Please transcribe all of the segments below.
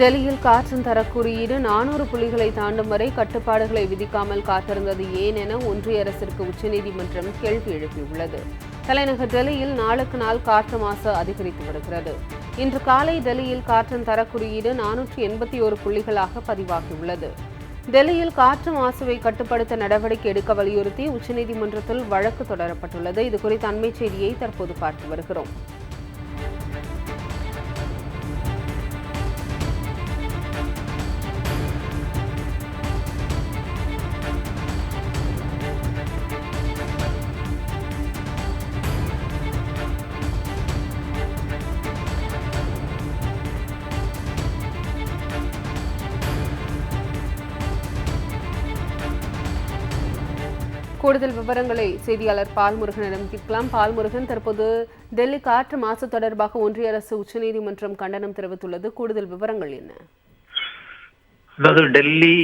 டெல்லியில் காற்றின் தரக்குறியீடு. நானூறு புள்ளிகளை தாண்டும் வரை கட்டுப்பாடுகளை விதிக்காமல் காத்திருந்தது ஏன் என ஒன்றிய அரசிற்கு உச்சநீதிமன்றம் கேள்வி எழுப்பியுள்ளது. தலைநகர் டெல்லியில் நாளுக்கு நாள் காற்று மாசு அதிகரித்து வருகிறது. இன்று காலை டெல்லியில் காற்றின் தரக்குறியீடு நானூற்றி எண்பத்தி ஒரு புள்ளிகளாக பதிவாகியுள்ளது. டெல்லியில் காற்று மாசுவை கட்டுப்படுத்த நடவடிக்கை எடுக்க வலியுறுத்தி உச்சநீதிமன்றத்தில் வழக்கு தொடரப்பட்டுள்ளது. இது குறித்த செய்தியை தற்போது பார்த்து வருகிறோம். கூடுதல் விவரங்களை செய்தியாளர் பால்முருகனிடம் கேட்கலாம். பால்முருகன் தற்போது டெல்லி காற்று மாசு தொடர்பாக ஒன்றிய அரசு உச்சநீதிமன்றம் கண்டனம் தெரிவித்துள்ளது. கூடுதல் விவரங்கள் என்ன? அதாவது டெல்லி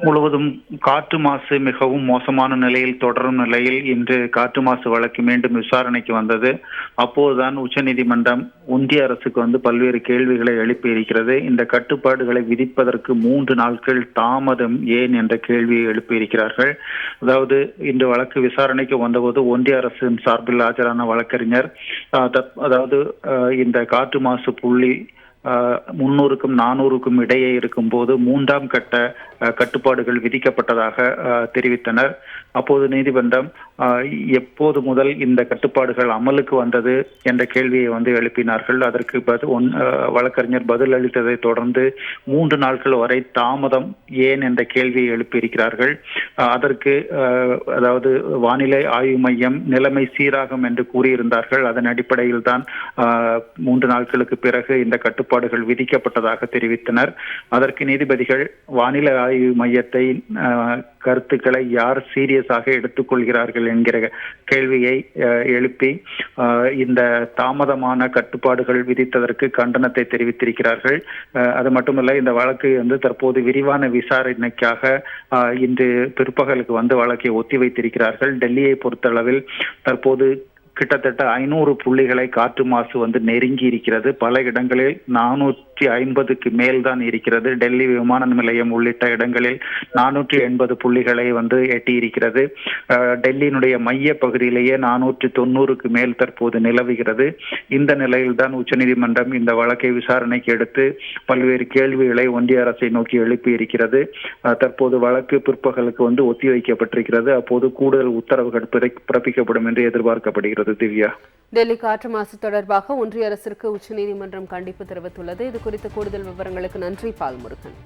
முழுவதும் காற்று மாசு மிகவும் மோசமான நிலையில் தொடரும் நிலையில் இன்று காற்று மாசு வழக்கு மீண்டும் விசாரணைக்கு வந்தது. அப்போதுதான் உச்சநீதிமன்றம் ஒன்றிய அரசுக்கு வந்து பல்வேறு கேள்விகளை எழுப்பி இருக்கிறது. இந்த கட்டுப்பாடுகளை விதிப்பதற்கு மூன்று நாட்கள் தாமதம் ஏன் என்ற கேள்வியை எழுப்பியிருக்கிறார்கள் அதாவது இன்று வழக்கு விசாரணைக்கு வந்தபோது ஒன்றிய அரசின் சார்பில் ஆஜரான வழக்கறிஞர் அதாவது இந்த காற்று மாசு புள்ளி முன்னூறுக்கும் நானூறுக்கும் இடையே இருக்கும்போது மூன்றாம் கட்ட கட்டுப்பாடுகள் விதிக்கப்பட்டதாக தெரிவித்தனர். அப்போது நீதிமன்றம் எப்போது முதல் இந்த கட்டுப்பாடுகள் அமலுக்கு வந்தது என்ற கேள்வியை வந்து எழுப்பினார்கள். அதற்கு ஒன் வழக்கறிஞர் பதில் அளித்ததை தொடர்ந்து மூன்று நாட்கள் வரை தாமதம் ஏன் என்ற கேள்வியை எழுப்பியிருக்கிறார்கள். அதற்கு அதாவது வானிலை ஆய்வு மையம் நிலைமை சீராகும் என்று கூறியிருந்தார்கள். அதன் அடிப்படையில் தான் மூன்று நாட்களுக்கு பிறகு இந்த கட்டுப்பாடுகள் விதிக்கப்பட்டதாக தெரிவித்தனர். அதற்கு நீதிபதிகள் வானிலை ஆய்வு மையத்தை கருத்துக்களை யார் சீரியஸாக எடுத்துக்கொள்கிறார்கள் என்கிற கேள்வியை எழுப்பி இந்த தாமதமான கட்டுப்பாடுகள் விதித்ததற்கு கண்டனத்தை தெரிவித்திருக்கிறார்கள். அது மட்டுமல்ல இந்த வழக்கு வந்து தற்போது விரிவான விசாரணைக்காக இன்று பிற்பகலுக்கு வந்து வழக்கை ஒத்திவைத்திருக்கிறார்கள். டெல்லியை பொறுத்தளவில் தற்போது கிட்டத்தட்ட ஐநூறு புள்ளிகளை காற்று மாசு வந்து நெருங்கி இருக்கிறது. பல இடங்களில் நானூற்றி ஐம்பதுக்கு மேல் தான் இருக்கிறது. டெல்லி விமான நிலையம் உள்ளிட்ட இடங்களில் நானூற்றி எண்பது புள்ளிகளை வந்து எட்டி இருக்கிறது. டெல்லியினுடைய மைய பகுதியிலேயே நானூற்றி தொண்ணூறுக்கு மேல் தற்போது நிலவுகிறது. இந்த நிலையில்தான் உச்சநீதிமன்றம் இந்த வழக்கை விசாரணைக்கு எடுத்து பல்வேறு கேள்விகளை ஒன்றிய அரசை நோக்கி எழுப்பி இருக்கிறது. தற்போது வழக்கு பிற்பகலுக்கு வந்து ஒத்திவைக்கப்பட்டிருக்கிறது. அப்போது கூடுதல் உத்தரவுகள் பிறப்பிக்கப்படும் என்று எதிர்பார்க்கப்படுகிறது. திவ்யா டெல்லி காற்று மாசு தொடர்பாக ஒன்றிய அரசிற்கு உச்சநீதிமன்றம் கண்டிப்பு தெரிவித்துள்ளது. இது குறித்த கூடுதல் விவரங்களுக்கு நன்றி பால்முருகன்.